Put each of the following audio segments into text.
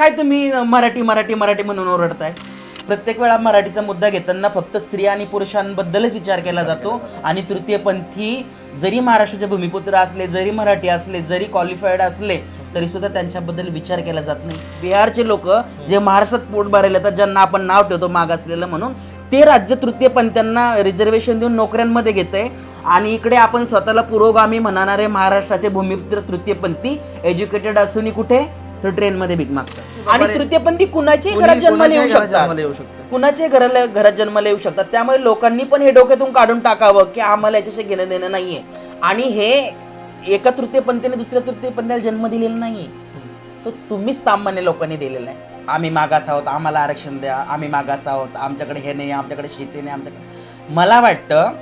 काय तुम्ही मराठी मराठी मराठी म्हणून ओरडताय? प्रत्येक वेळा मराठीचा मुद्दा घेताना फक्त स्त्रिया आणि पुरुषांबद्दलच विचार केला जातो आणि तृतीयपंथी जरी महाराष्ट्राचे भूमिपुत्र असले जरी मराठी असले जरी क्वालिफाईड असले तरी सुद्धा त्यांच्याबद्दल विचार केला जात नाही. बिहारचे लोक जे महाराष्ट्रात पोट भरायला येतात ज्यांना आपण नाव ठेवतो मागासलेलं म्हणून ते राज्य तृतीयपंथ्यांना रिझर्वेशन देऊन नोकऱ्यांमध्ये घेते आणि इकडे आपण स्वतःला पुरोगामी म्हणणारे महाराष्ट्राचे भूमिपुत्र तृतीयपंथी एज्युकेटेड असूनही कुठे? तर ट्रेनमध्ये भीक मागतात. आणि तृतीयपंथी कुणाच्याही घरात कोणी- जन्माला येऊ कोणाच्याही घरात शकतात. जन्माला येऊ शकतात. कुणाच्याही घराला घरात जन्माला येऊ शकतात. त्यामुळे लोकांनी पण हे डोक्यातून काढून टाकावं की आम्हाला याच्याशी घेणं देणं नाहीये. आणि हे एका तृतीयपंथीने दुसऱ्या तृतीयपंथीला जन्म दिलेला नाहीये. तो तुम्हीच सामान्य लोकांनी दिलेला आहे. आम्ही मागास आहोत आम्हाला आरक्षण द्या आम्ही मागास आहोत आमच्याकडे हे नाही आमच्याकडे शेती नाही आमच्याकडे मला वाटतं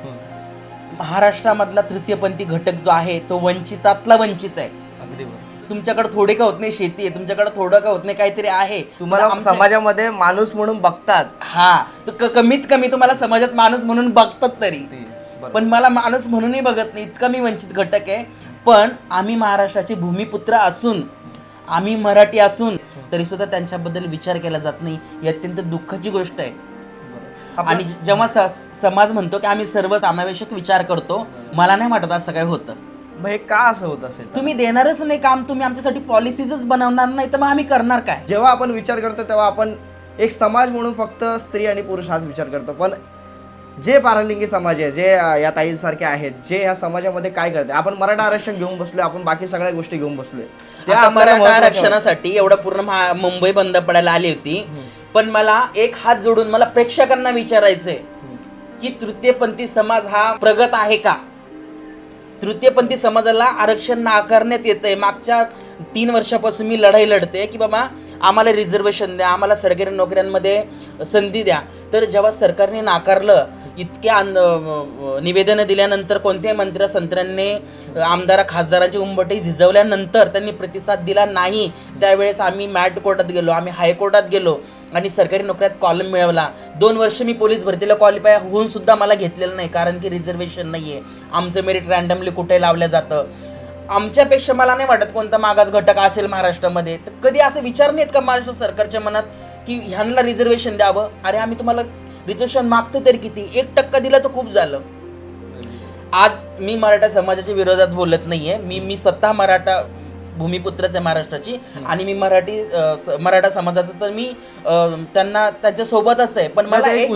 महाराष्ट्रामधला तृतीयपंथी घटक जो आहे तो वंचितातला वंचित आहे. अगदी बरोबर. तुमच्याकडे थोडे का होत नाही शेती आहे? तुमच्याकडे थोडं का होत नाही? काहीतरी आहे. तुम्हाला आमच्या- समाजामध्ये माणूस म्हणून बघतात. हा. तर क- कमीत कमी तुम्हाला समाजात माणूस म्हणून बघतात तरी. ती. बरोबर. पण मला माणूस म्हणूनही बघत नाही. इतका मी वंचित घटक आहे. पण आम्ही महाराष्ट्राचे भूमिपुत्र असून आम्ही मराठी असून तरी सुद्धा त्यांच्याबद्दल विचार केला जात नाही. ही अत्यंत दुःखाची गोष्ट आहे. आणि जेव्हा स- समाज म्हणतो की आम्ही सर्वसमावेशक विचार करतो मला नाही वाटत असं काय होतं. मग हे का असं होत असेल? तुम्ही देणारच नाही काम तुम्ही आमच्यासाठी पॉलिसीजच बनवणार नाही तर मग आम्ही करणार काय? जेव्हा आपण विचार करतो तेव्हा आपण एक समाज म्हणून फक्त स्त्री आणि पुरुष हाच विचार करतो. पण जे पारलिंगी समाज आहे जे अं, या ताईंसारखे आहेत जे या समाजामध्ये काय करते आपण मराठा आरक्षण घेऊन बसलोय आपण बाकी सगळ्या गोष्टी घेऊन बसलोय. त्या आता आपल्याला मराठा महत्त्वाच्या आरक्षणासाठी एवढं पूर्ण महा- मुंबई बंद पडायला आली होती. पण मला एक हात जोडून मला प्रेक्षकांना विचारायचंय की तृतीयपंथी समाज हा प्रगत आहे का? तृतीयपंथी समाजाला आरक्षण नाकारण्यात येतंय. मागच्या तीन वर्षापासून मी लढाई लढते की बाबा आम्हाला रिझर्वेशन द्या आम्हाला सरकारी नोकऱ्यांमध्ये संधी द्या. तर जेव्हा सरकारने नाकारलं इतक्या निवेदनं दिल्यानंतर कोणत्याही मंत्र्या संत्र्यांनी आमदार खासदारांची उंबटी झिजवल्यानंतर त्यांनी प्रतिसाद दिला नाही. त्यावेळेस आम्ही मॅट कोर्टात गेलो आम्ही हायकोर्टात गेलो. आणि सरकारी नोकऱ्यात कॉलम मिळवला. दोन वर्ष मी पोलीस भरतीला क्वालिफाय होऊन सुद्धा मला घेतलेलं नाही कारण की रिझर्वेशन नाही आहे आमचं मेरिट रँडमली कुठे लावलं जातं? आमच्यापेक्षा मला नाही वाटत कोणता मागास घटक असेल महाराष्ट्रामध्ये. तर कधी असं विचार नाहीत का महाराष्ट्र सरकारच्या मनात की ह्यांना रिझर्वेशन द्यावं? अरे आम्ही तुम्हाला रिझर्वेशन मागतो तरी किती? एक टक्का दिलं तर खूप झालं. आज मी मराठा समाजाच्या विरोधात बोलत नाहीये. मी मी स्वतः मराठा भूमिपुत्रच आहे महाराष्ट्राची. आणि मी मराठी मराठा समाजाचं तर मी त्यांना त्यांच्या सोबतच आहे. पण मला एक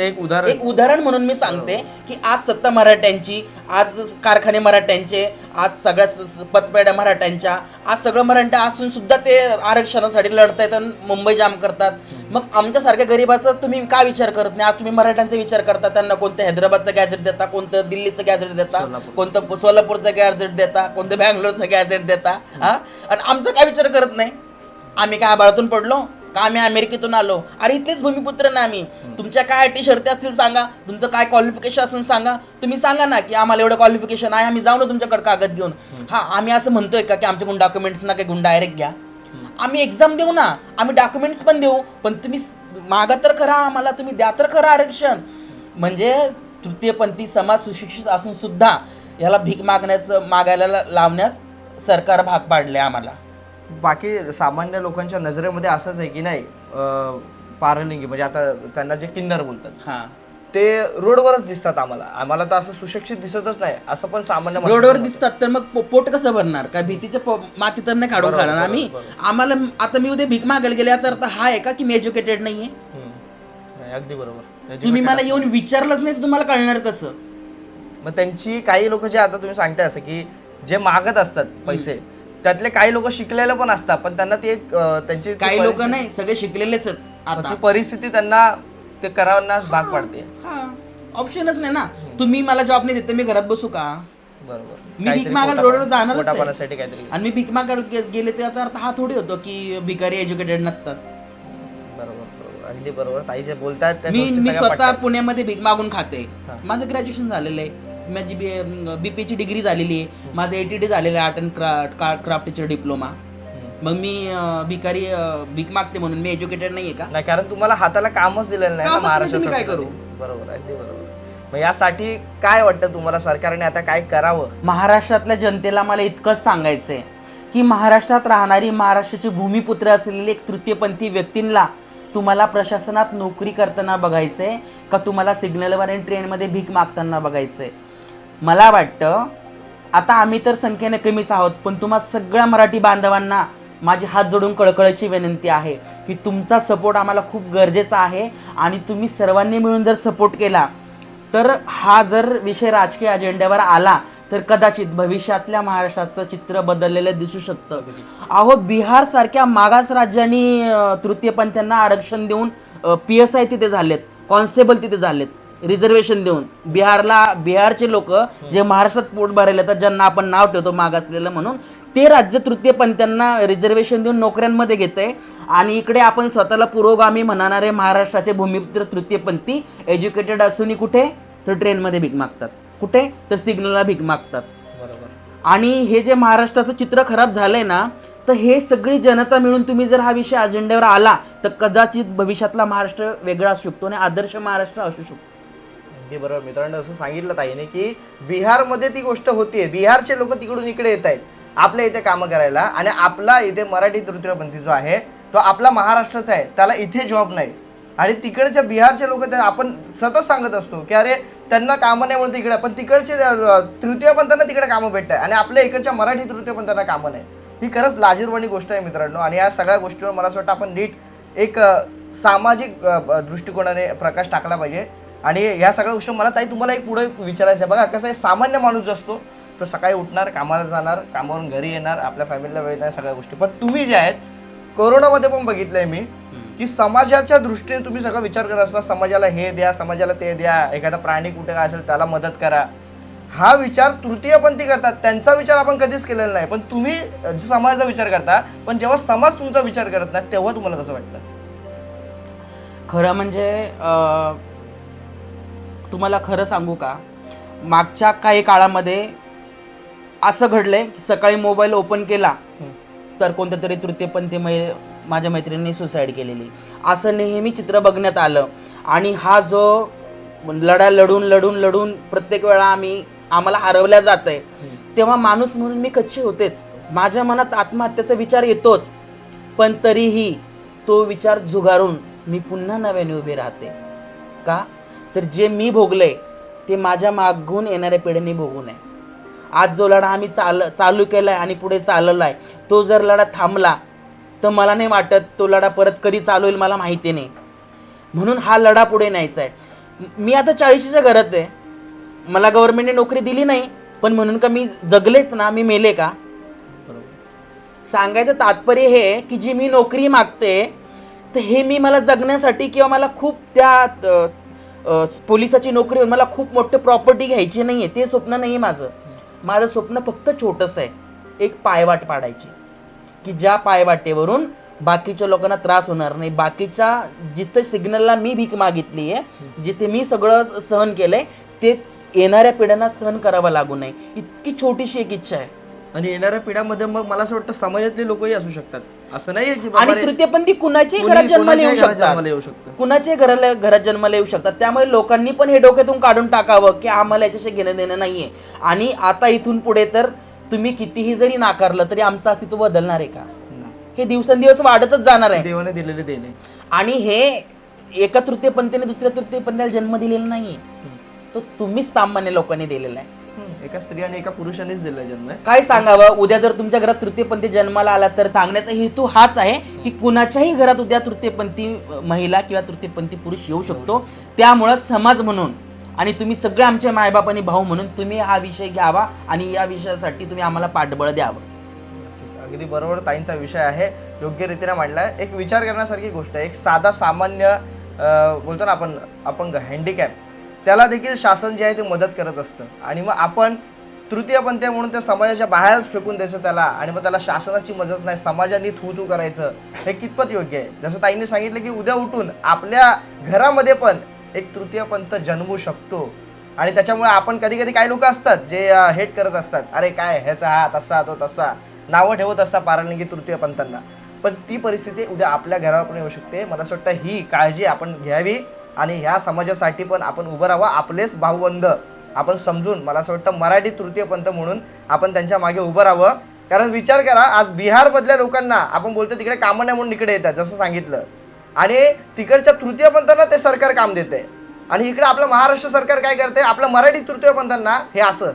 एक उदाहरण. एक म्हणून मी सांगते की आज सत्ता मराठ्यांची आज कारखाने मराठ्यांचे आज सगळ्या पतपेढ्या मराठ्यांच्या आज सगळं मराठा असून सुद्धा ते आरक्षणासाठी लढतायत आणि मुंबई जाम करतात. मग आमच्यासारख्या गरीबाचा तुम्ही का विचार करत नाही? आज तुम्ही मराठ्यांचा विचार करता त्यांना कोणतं हैदराबादचं गॅजेट देता कोणतं दिल्लीचं गॅजेट देता. कोणतं सोलापूरचं गॅजेट देता कोणतं बँगलोरचं गॅजेट देता हा? आणि आमचा काय विचार करत नाही? आम्ही काय आबाळातून पडलो? का आम्ही अमेरिकेतून आलो? अरे इथलेच भूमिपुत्र ना आम्ही. तुमच्या काय अटी शर्ती असतील सांगा. तुमचं काय क्वालिफिकेशन असेल सांगा. तुम्ही सांगा ना की आम्हाला एवढं क्वालिफिकेशन आहे. आम्ही जाऊ ना तुमच्याकडे कागद घेऊन. हा आम्ही असं म्हणतोय का की आमच्याकडून डॉक्युमेंट्स ना काही गुण डायरेक्ट घ्या. आम्ही एक्झाम देऊ ना. आम्ही डॉक्युमेंट्स पण देऊ. पण तुम्ही मागा तर खरा आम्हाला. तुम्ही द्या तर खरं आरक्षण. म्हणजे तृतीयपंथी समाज सुशिक्षित असून सुद्धा याला भीक मागण्यास मागायला लावण्यास सरकार भाग पाडले आम्हाला. बाकी सामान्य लोकांच्या नजरेमध्ये असंच आहे की नाही पारलिंगी म्हणजे आता त्यांना जे किन्नर बोलतात हा. ते रोडवरच दिसतात आम्हाला. आम्हाला तर असं सुशिक्षित दिसतच नाही असं पण सामान्य रोडवर. दिसतात तर मग पो- पोट कसं भरणार? काय भीतीचे माती तर नाही काढून खाणार आम्ही? आम्हाला आता मी उद्या भीक मागायला गेले याचा अर्थ हा आहे का की मी एज्युकेटेड नाहीये? हम्म. नाही, अगदी बरोबर. तुम्ही मला येऊन विचारलंच नाही तर तुम्हाला कळणार कसं? मग त्यांची काही लोक जे आता तुम्ही सांगताय असं की जे मागत असतात पैसे त्यातले काही लोक शिकलेले पण असतात पण त्यांना ते अं, त्यांची ती काही लोक परिस्थिती- नाही सगळे शिकलेलेच आहेत आता. ती परिस्थिती त्यांना ते करावण्यास भाग पाडते. हा. ऑप्शनच नाही ना. तुम्ही मला जॉब नाही देत तर मी घरात बसू का? बरोबर. मी काहीतरी भीक मागायला पोटा- रोडवर जाणारच आहे. पोटापाण्यासाठी काहीतरी. आणि मी भीक मागायला गे- गेले तर याचा अर्थ हा थोडी होतो की भिकारी एज्युकेटेड नसतात. बरोबर बरोबर. अगदी बरोबर. ताई जे बोलतात त्या मी गोष्टी मी सगळ्या स्वतः पटतात. पुण्यामध्ये भीक मागून खाते. माझं ग्रॅज्युएशन झालेलं आहे. माझी बी बीपीची डिग्री झालेली आहे. माझं एटीडी झालेलं आहे art and craft craft teacher diploma. मग मी अं, भिकारी अं, भीक मागते म्हणून. मी एज्युकेटेड नाहीये का? नाही कारण तुम्हाला हाताला कामच दिलेलं नाही ना कामच नाही, महाराष्ट्र तुम्ही काय सरकारने. बरोबर अगदी बरोबर. मग यासाठी काय वाटतं तुम्हाला सरकारने आता काय करावं? महाराष्ट्रातल्या जनतेला मला इतकंच सांगायचंय की महाराष्ट्रात राहणारी महाराष्ट्राची भूमिपुत्र असलेली एक तृतीयपंथी व्यक्तींना तुम्हाला प्रशासनात नोकरी करताना बघायचंय का तुम्हाला सिग्नलवर आणि ट्रेनमध्ये भीक मागताना बघायचंय? मला वाटतं आता आम्ही तर संख्येने कमीच आहोत पण तुम्हा सगळ्या मराठी बांधवांना माझी हात जोडून कळकळीची विनंती आहे की तुमचा सपोर्ट आम्हाला खूप गरजेचा आहे आणि तुम्ही सर्वांनी मिळून जर सपोर्ट केला तर हा जर विषय राजकीय अजेंड्यावर आला तर कदाचित भविष्यातल्या महाराष्ट्राचं चित्र बदललेलं दिसू शकतं. अहो बिहार सारख्या मागास राज्यांनी तृतीयपंथ्यांना आरक्षण देऊन पी एस आय तिथे झालेत कॉन्स्टेबल तिथे झालेत. रिझर्वेशन देऊन बिहारला बिहारचे लोक जे महाराष्ट्रात पोट भरायला येतात ज्यांना आपण नाव ठेवतो मागासलेलं म्हणून ते राज्य तृतीयपंथीयांना रिझर्वेशन देऊन नोकऱ्यांमध्ये घेत आहे आणि इकडे आपण स्वतःला पुरोगामी म्हणणारे महाराष्ट्राचे भूमिपुत्र तृतीयपंथी एज्युकेटेड असूनही कुठे? तर ट्रेनमध्ये भीक मागतात. कुठे? तर सिग्नलला भीक मागतात. बरोबर. आणि हे जे महाराष्ट्राचं चित्र खराब झालंय ना तर हे सगळी जनता मिळून तुम्ही जर हा विषय अजेंड्यावर आला तर कदाचित भविष्यातला महाराष्ट्र वेगळा असू शकतो आणि आदर्श महाराष्ट्र असू शकतो. अगदी बरोबर. मित्रांनो असं सांगितलं ताईने की बिहारमध्ये ती गोष्ट होतीये. बिहारचे लोक तिकडून इकडे येत आहेत. आपल्या इथे कामं करायला आणि आपला इथे मराठी तृतीयपंथी जो आहे तो आपला महाराष्ट्राचा आहे. त्याला इथे जॉब नाही. आणि तिकडच्या बिहारचे लोक आपण सतत सांगत असतो की अरे त्यांना कामं नाही म्हणून तिकडे पण तिकडचे तृतीयपंथांना तिकडे कामं भेटत आहे आणि आपल्या इकडच्या मराठी तृतीयपंथांना कामं नाही. ही खरंच लाजीरवाणी गोष्ट आहे मित्रांनो. आणि या सगळ्या गोष्टीवर मला असं वाटतं आपण नीट एक सामाजिक दृष्टिकोनाने प्रकाश टाकला पाहिजे. आणि ह्या सगळ्या गोष्टी मला ताई तुम्हाला एक पुढे विचारायचं आहे. बघा कसं आहे सामान्य माणूस जो असतो तो सकाळी उठणार कामाला जाणार कामावरून घरी येणार आपल्या फॅमिलीला वेळ देणार सगळ्या गोष्टी. पण तुम्ही जे आहेत कोरोनामध्ये पण बघितलंय मी की समाजाच्या दृष्टीने तुम्ही सगळं विचार करत असता समाजाला हे द्या समाजाला ते द्या एखादा प्राणी कुठे काय असेल त्याला मदत करा. हा विचार तृतीयपंथी करतात. त्यांचा विचार आपण कधीच केलेला नाही. पण तुम्ही समाजाचा विचार करता पण जेव्हा समाज तुमचा विचार करत नाही तेव्हा तुम्हाला कसं वाटतं? खरं म्हणजे तुम्हाला खरं सांगू का? मागच्या काही काळामध्ये असं घडलंय की सकाळी मोबाईल ओपन केला तर कोणत्या तरी तृतीयपंथी मै माझ्या मैत्रिणींनी सुसाईड केलेली. असं नेहमी चित्र बघण्यात आलं. आणि हा जो लढा लढून लढून लढून प्रत्येक वेळा आम्ही आम्हाला हरवल्या जात आहे तेव्हा माणूस म्हणून मी कच्ची होतेच. माझ्या मनात आत्महत्येचा विचार येतोच. पण तरीही तो विचार झुगारून मी पुन्हा नव्याने उभे राहते. का? तर जे मी भोगलंय ते माझ्या मागून येणाऱ्या पिढ्यांनी भोगू नये. आज जो लढा आम्ही चाल चालू केला आहे आणि पुढे चालवलाय तो जर लढा थांबला तर मला नाही वाटत तो लढा परत कधी चालू होईल मला माहिती नाही. म्हणून हा लढा पुढे न्यायचा आहे. मी आता चाळीशीच्या घरात आहे. मला गव्हर्नमेंटने नोकरी दिली नाही पण म्हणून का मी जगलेच ना मी मेले का? सांगायचं तात्पर्य हे की जी मी नोकरी मागते तर हे मी मला जगण्यासाठी किंवा मला खूप त्या पोलिसाची नोकरी होऊन मला खूप मोठं प्रॉपर्टी घ्यायची नाही आहे ते स्वप्न नाही आहे माझं. माझं स्वप्न फक्त छोटंसं आहे. एक पायवाट पाडायची. की ज्या पायवाटेवरून बाकीच्या लोकांना त्रास होणार नाही. बाकीच्या जिथं सिग्नलला मी भीक मागितली आहे जिथे मी सगळं सहन केलंय ते येणाऱ्या पिढ्यांना सहन करावं लागू नये. इतकी छोटीशी एक इच्छा आहे. आणि येणाऱ्या पिढ्यामध्ये मग मला असं वाटतं समाजातले लोकही असू शकतात. असं नाही की बाबा आणि रे, तृतीयपंथी कुणाच्याही कोणी- घरात जन्माला येऊ कोणाच्याही घरात शकतात. जन्माला येऊ शकतं. कुणाच्याही घराला घरात जन्माला येऊ शकतात. त्यामुळे लोकांनी पण हे डोक्यातून काढून टाकावं की आम्हाला याच्याशी घेणं देणं नाहीये. आणि आता इथून पुढे तर तुम्ही कितीही जरी नाकारलं तरी आमचं अस्तित्व बदलणार आहे का? नाही. हे दिवसेंदिवस वाढतच जाणार आहे. देवाने दिलेले देणे आणि हे एका तृतीयपंथीने दुसऱ्या तृतीयपंथीला जन्म दिलेला नाही तो तुम्हीच सामान्य लोकांनी दिलेला आहे. एका स्त्री आणि एका पुरुषानेच दिला जन्म. आहे काय सांगावं? उद्या जर तुमच्या घरात तृतीयपंथी जन्माला आला तर सांगण्याचा हेतू हाच आहे की कुणाच्याही घरात उद्या तृतीयपंथी महिला किंवा तृतीयपंथी पुरुष येऊ शकतो. त्यामुळं समाज म्हणून आणि तुम्ही सगळे आमचे मायबाप आणि भाऊ म्हणून तुम्ही हा विषय घ्यावा आणि या विषयासाठी तुम्ही आम्हाला पाठबळ द्यावं. अगदी बरोबर ताईंचा विषय आहे. योग्य रीतीने मांडलाय. एक विचार करण्यासारखी गोष्ट आहे. एक साधा सामान्य अं, बोलतो ना आपण अपंग हँडिकॅप त्याला देखील शासन जे आहे ते मदत करत असतं. आणि मग आपण तृतीयपंथीय म्हणून त्या समाजाच्या बाहेरच फेकून द्यायचं त्याला. आणि मग त्याला शासनाची मदत नाही समाजाने थू थू करायचं हे कितपत योग्य आहे? जसं ताईंनी सांगितलं की उद्या उठून आपल्या घरामध्ये पण एक तृतीयपंथ जन्मू शकतो. आणि त्याच्यामुळे आपण कधी कधी काही लोक असतात जे हेट करत असतात. अरे काय ह्याचा हा तसा तो तसा. नावं ठेवत असता पारालिंगी तृतीयपंथांना पण ती परिस्थिती उद्या आपल्या घरावर पण येऊ शकते. मला असं वाटतं ही काळजी आपण घ्यावी. आणि ह्या समाजासाठी पण आपण उभं राहावं आपलेच भाऊबंध आपण समजून मला असं वाटतं मराठी तृतीय पंथ म्हणून आपण त्यांच्या मागे उभं राहावं. कारण विचार करा आज बिहारमधल्या लोकांना आपण बोलतो तिकडे कामं नाही म्हणून इकडे येतात जसं सांगितलं. आणि तिकडच्या तृतीयपंथांना ते सरकार काम देते आणि इकडे आपलं महाराष्ट्र सरकार काय करते आपलं मराठी तृतीयपंथांना हे असं.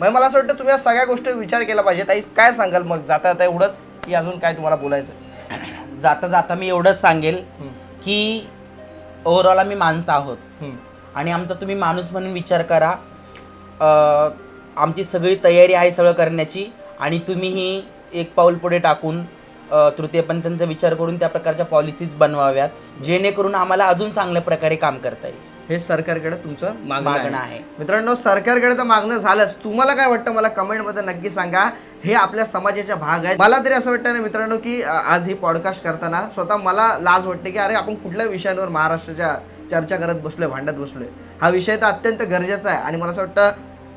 मग मला असं वाटतं तुम्ही या सगळ्या गोष्टी विचार केला पाहिजे. ताई काय सांगाल मग? जाता जाता एवढंच की अजून काय तुम्हाला बोलायचं? जाता जाता मी एवढंच सांगेल की ओव्हरऑल आम्ही माणसं आहोत. आणि आमचा तुम्ही माणूस म्हणून विचार करा. अं, आमची सगळी तयारी आहे सगळं करण्याची. आणि तुम्हीही एक पाऊल पुढे टाकून अं, तृतीयपंथांचा विचार करून त्या प्रकारच्या पॉलिसीज बनवाव्यात. जेणेकरून आम्हाला अजून चांगल्या प्रकारे काम करता येईल. हे सरकारकडे तुमचं मागणं मागणं आहे. आहे. मित्रांनो सरकारकडे तर मागणं झालंच. तुम्हाला काय वाटतं? मला कमेंटमध्ये नक्की सांगा. हे आपल्या समाजाचा भाग आहे मला तरी असं वाटतं ना मित्रांनो की आज ही पॉडकास्ट करताना स्वतः मला लाज वाटते की अरे आपण कुठल्या विषयांवर महाराष्ट्राच्या चर्चा करत बसलोय भांडत बसलोय. हा विषय तर अत्यंत गरजेचा आहे आणि मला असं वाटतं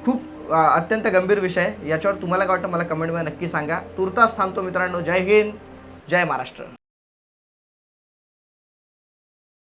खूप अत्यंत गंभीर विषय आहे. याच्यावर तुम्हाला काय वाटतं मला कमेंटमध्ये नक्की सांगा. तुर्तास थांबतो मित्रांनो. जय हिंद जय महाराष्ट्र.